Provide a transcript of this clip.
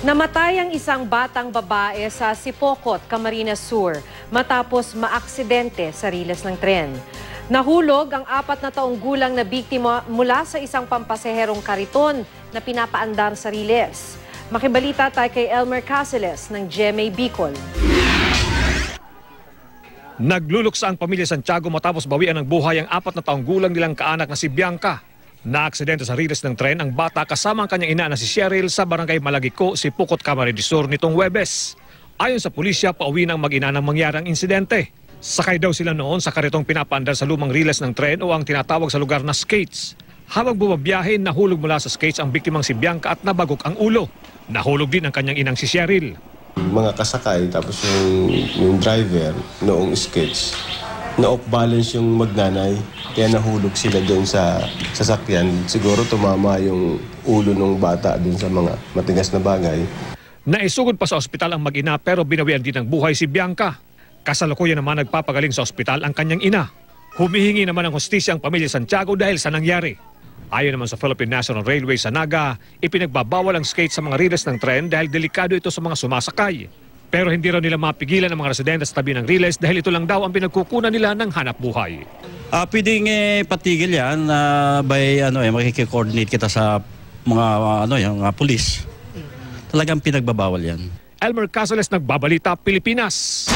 Namatay ang isang batang babae sa Sipokot, Camarines Sur matapos maaksidente sa riles ng tren. Nahulog ang apat na taong gulang na biktima mula sa isang pampaseherong kariton na pinapaandar sa riles. Makibalita tayo kay Elmer Caceres ng GMA Bicol. Nagluluksa ang pamilya Santiago matapos bawian ng buhay ang apat na taong gulang nilang kaanak na si Bianca. Naaksidente sa riles ng tren ang bata kasama ang kanyang ina na si Cheryl sa barangay Malagiko, Sipukot, Camarines Sur nitong Webes. Ayon sa pulisya, pauwi ng mag-ina ng mangyarang insidente. Sakay daw sila noon sa karitong pinapaandar sa lumang riles ng tren o ang tinatawag sa lugar na skates. Habang bumabiyahe, nahulog mula sa skates ang biktimang si Bianca at nabagok ang ulo. Nahulog din ang kanyang inang si Cheryl. mga kasakay tapos yung, yung driver noong sketch na off balance yung magnanay kaya nahulog sila doon sa sasakyan siguro tumama yung ulo ng bata doon sa mga matigas na bagay Naisugod pa sa ospital ang mag-ina pero binawian din ng buhay si Bianca. Kasalukuyan naman nagpapagaling sa ospital ang kanyang ina. Humihingi naman ng hostisya ang pamilya Santiago dahil sa nangyari. Ayon naman sa Philippine National Railway sa Naga, ipinagbabawal ang skate sa mga riles ng tren dahil delikado ito sa mga sumasakay. Pero hindi raw nila mapigilan ang mga residente sa tabi ng riles dahil ito lang daw ang pinagkukunan nila ng hanap buhay. Ah, pwedeng eh, patigil yan na by ano eh makikikoordinate kita sa mga ano yung mga pulis. Talagang pinagbabawal yan. Elmer Casales, Nagbabalita, Pilipinas.